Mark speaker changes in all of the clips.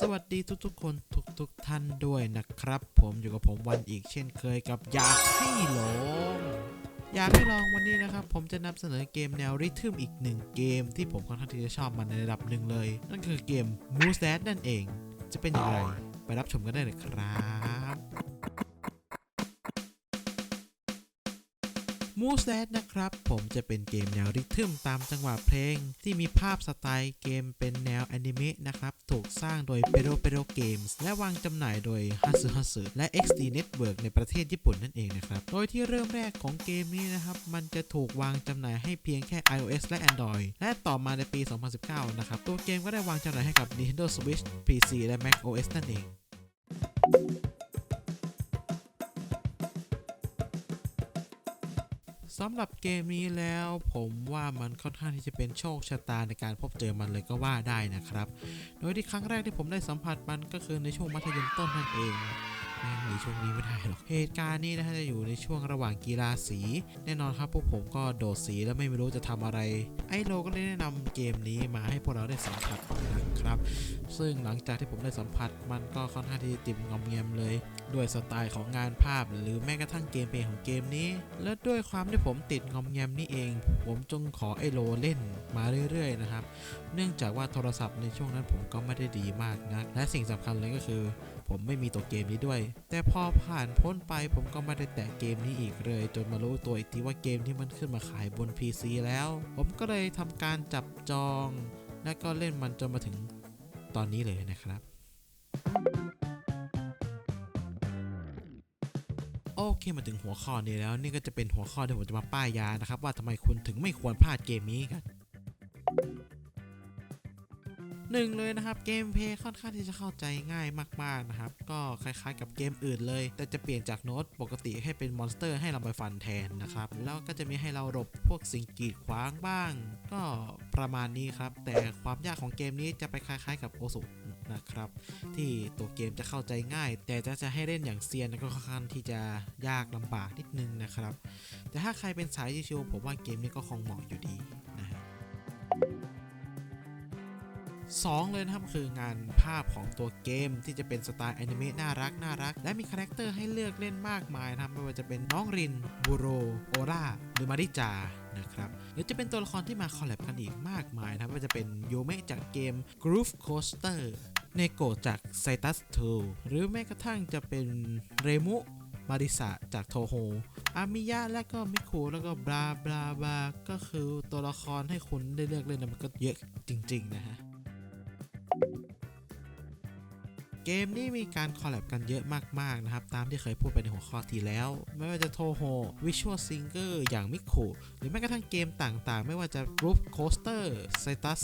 Speaker 1: สวัสดีทุกๆคนทุกๆท่านด้วยนะครับ ผมอยู่กับผมวันอีกเช่นเคยกับอยากให้ลองอยากให้ลองวันนี้นะครับ ผมจะนำเสนอเกมแนวริทึมอีกหนึ่งเกมที่ผมค่อนข้างที่จะชอบมันในระดับหนึ่งเลย นั่นคือเกม m o o s e d นั่นเอง จะเป็นอย่างไร ไปรับชมกันได้เลยครับ มูสแ d นะครับ ผมจะเป็นเกมแนวริทึมตามจังหวะเพลง ที่มีภาพสไตล์เกมเป็นแนวแอนิเมะนะครับ ถูกสร้างโดย p e r o p e r o Games และวางจำหน่ายโดย h a s u h a s u และ XD Network ในประเทศญี่ปุ่นนั่นเองนะครับ โดยที่เริ่มแรกของเกมนี้นะครับ มันจะถูกวางจำหน่ายให้เพียงแค่ iOS และ Android และต่อมาในปี 2019 นะครับ ตัวเกมก็ได้วางจำหน่ายให้กับ Nintendo Switch PC และ Mac OS นั่นเอง สำหรับเกมนี้แล้วผมว่ามันค่อนข้างที่จะเป็นโชคชะตาในการพบเจอมันเลยก็ว่าได้นะครับ โดยที่ครั้งแรกที่ผมได้สัมผัสมันก็คือในช่วงมัธยมต้นนั่นเอง แม่งหนีช่วงนี้ไม่ได้หรอก เหตุการณ์นี้นะฮะจะอยู่ในช่วงระหว่างกีฬาสี แน่นอนครับพวกผมก็โดดสีแล้วไม่รู้จะทำอะไร ไอโลก็เลยแนะนำเกมนี้มาให้พวกเราได้สัมผัสนะครับ ซึ่งหลังจากที่ผมได้สัมผัสมันก็ค่อนข้างที่จะติ่มงอมเงียมเลย ด้วยสไตล์ของงานภาพหรือแม้กระทั่งเกมเพลย์ของเกมนี้ และด้วยความที่ผมติดงอมแงมนี่เอง ผมจึงขอไอโลเล่นมาเรื่อยๆนะครับ เนื่องจากว่าโทรศัพท์ในช่วงนั้นผมก็ไม่ได้ดีมากนะ และสิ่งสำคัญเลยก็คือผมไม่มีตัวเกมนี้ด้วย แต่พอผ่านพ้นไปผมก็ไม่ได้แตะเกมนี้อีกเลย จนมารู้ตัวอีกทีว่าเกมที่มันขึ้นมาขายบน PC แล้ว ผมก็เลยทำการจับจอง และก็เล่นมันจนมาถึงตอนนี้เลยนะครับโอเคมาถึงหัวข้อนี้แล้วนี่ก็จะเป็นหัวข้อที่ผมจะมาป้ายยานะครับว่าทำไมคุณถึงไม่ควรพลาดเกมนี้กัน หนึ่งเลยนะครับเกมเพย์ค่อนข้างที่จะเข้าใจง่ายมากๆนะครับก็คล้ายๆกับเกมอื่นเลย แต่จะเปลี่ยนจากโน้ตปกติให้เป็นมอนสเตอร์ให้เราไปฟันแทนนะครับแล้วก็จะมีให้เราหลบพวกสิ่งกีดขวางบ้าง ก็ประมาณนี้ครับ แต่ความยากของเกมนี้จะไปคล้ายๆกับโอสุนะครับที่ตัวเกมจะเข้าใจง่าย แต่จะจะให้เล่นอย่างเซียนก็ค่อนข้างที่จะยากลำบากนิดนึงนะครับแต่ถ้าใครเป็นสายชิวๆผมว่าเกมนี้ก็คงเหมาะอยู่ดีนะฮะ สองเลยนะครับคืองานภาพของตัวเกมที่จะเป็นสไตล์แอนิเมะน่ารักน่ารัก และมีคาแรคเตอร์ให้เลือกเล่นมากมายนะครับไม่ว่าจะเป็นน้องรินบูโรโอราหรือมาริจานะครับหรือจะเป็นตัวละครที่มาคอลแลบกันอีกมากมายนะครับไม่ว่าจะเป็นโยเมะจากเกม Groove Coaster เนโกจาก c y t u s 2หรือแม้กระทั่งจะเป็นเรมุมาริสะจากโทโฮ อามิยะ และก็มิคุ แล้วก็บลาบลาบลาก็คือตัวละครให้คุณได้เลือกเล่นมันก็เยอะจริง ๆ นะฮะ เกมนี้มีการคอลแลบกันเยอะมาก ๆ นะครับ ตามที่เคยพูดไปในหัวข้อที่แล้ว ไม่ว่าจะโทโฮวิชวลซิงเกอร์อย่างมิคุหรือแม้กระทั่งเกมต่างๆ ไม่ว่าจะ Roof Coaster c y t u s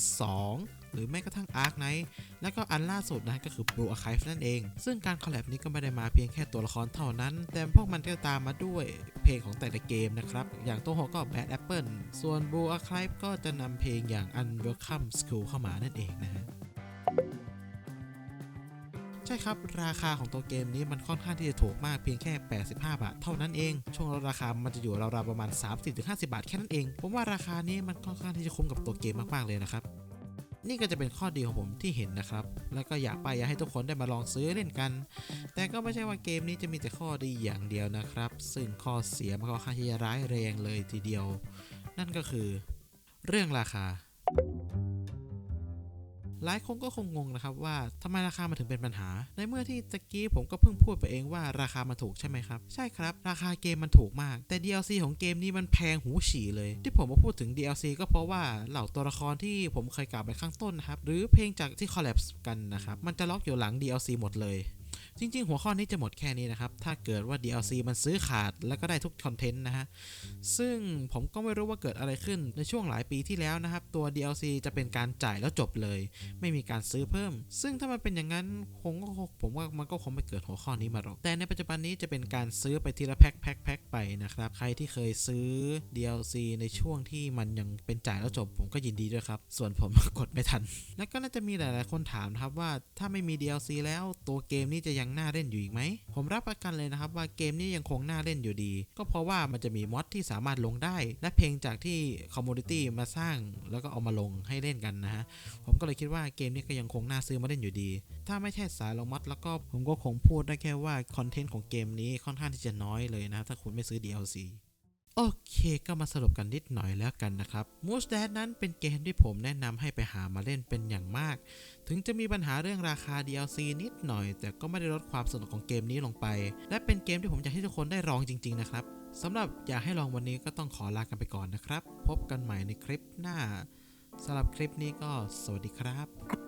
Speaker 1: 2หรือแม้กระทั่ง Ark Knight และก็อันล่าสุดนะก็คือ Blue Archive นั่นเอง ซึ่งการคอลแลบนี้ก็ไม่ได้มาเพียงแค่ตัวละครเท่านั้น แต่พวกมันก็ตามมาด้วยเพลงของแต่ละเกมนะครับ อย่างโตโฮก็ Bad Apple ส่วน Blue Archive ก็จะนำเพลงอย่าง Unwelcome School เข้ามานั่นเองนะฮะ ช่ครับ ราคาของตัวเกมนี้มันค่อนข้างที่จะถูกมากเพียงแค่ 85 บาท เท่านั้นเอง ช่วงลดราคามันจะอยู่ราวๆประมาณ 30-50 บาทแค่นั้นเอง ผมว่าราคานี้มันค่อนข้างที่จะคุ้มกับตัวเกมมากๆเลยนะครับนี่ก็จะเป็นข้อดีของผมที่เห็นนะครับ แล้วก็อยากไปอยากให้ทุกคนได้มาลองซื้อเล่นกัน แต่ก็ไม่ใช่ว่าเกมนี้จะมีแต่ข้อดีอย่างเดียวนะครับ ซึ่งข้อเสียมันก็ค่อนข้างที่จะร้ายแรงเลยทีเดียว นั่นก็คือ เรื่องราคา หลายคนก็คงงงนะครับว่าทำไมราคามันถึงเป็นปัญหา ในเมื่อที่ตะกี้ผมก็เพิ่งพูดไปเองว่าราคามันถูกใช่ไหมครับ ใช่ครับ ราคาเกมมันถูกมาก แต่ DLC ของเกมนี้มันแพงหูฉี่เลย ที่ผมมาพูดถึง DLC ก็เพราะว่าเหล่าตัวละครที่ผมเคยกล่าวไปข้างต้นนะครับหรือเพลงจากที่คอลแลบกันนะครับมันจะล็อกอยู่หลัง DLC หมดเลย จริง ๆ หัวข้อนี้จะหมดแค่นี้นะครับ ถ้าเกิดว่า DLC มันซื้อขาดแล้วก็ได้ทุกคอนเทนต์นะฮะ ซึ่งผมก็ไม่รู้ว่าเกิดอะไรขึ้นในช่วงหลายปีที่แล้วนะครับ ตัว DLC จะเป็นการจ่ายแล้วจบเลย ไม่มีการซื้อเพิ่ม ซึ่งถ้ามันเป็นอย่างนั้นคงก็ผมว่ามันก็คงไม่เกิดหัวข้อนี้มาหรอก แต่ในปัจจุบันนี้จะเป็นการซื้อไปทีละแพ็คแพ็คแพ็คไปนะครับ ใครที่เคยซื้อ DLC ในช่วงที่มันยังเป็นจ่ายแล้วจบ ผมก็ยินดีด้วยครับ ส่วนผมกดไม่ทัน แล้วก็น่าจะมีหลาย ๆ คนถามนะครับว่าถ้าไม่มี DLC แล้วตัวเกมนี้จะยังน่าเล่นอยู่อีกไหม ผมรับประกันเลยนะครับว่าเกมนี้ยังคงน่าเล่นอยู่ดี ก็เพราะว่ามันจะมีมอดที่สามารถลงได้ และเพลงจากที่คอมมูนิตี้มาสร้างแล้วก็เอามาลงให้เล่นกันนะฮะ ผมก็เลยคิดว่าเกมนี้ก็ยังคงน่าซื้อมาเล่นอยู่ดี ถ้าไม่ใช่สายลงมอดแล้วก็ผมก็คงพูดได้แค่ว่าคอนเทนต์ของเกมนี้ค่อนข้างที่จะน้อยเลยนะถ้าคุณไม่ซื้อ DLC โอเคก็มาสรุปกันนิดหน่อยแล้วกันนะครับ Moose Dad นั้นเป็นเกมที่ผมแนะนำให้ไปหามาเล่นเป็นอย่างมาก ถึงจะมีปัญหาเรื่องราคา DLC นิดหน่อย แต่ก็ไม่ได้ลดความสนุกของเกมนี้ลงไป และเป็นเกมที่ผมอยากให้ทุกคนได้ลองจริง ๆ นะครับสำหรับอยากให้ลองวันนี้ก็ต้องขอลากันไปก่อนนะครับ พบกันใหม่ในคลิปหน้าสำหรับคลิปนี้ก็สวัสดีครับ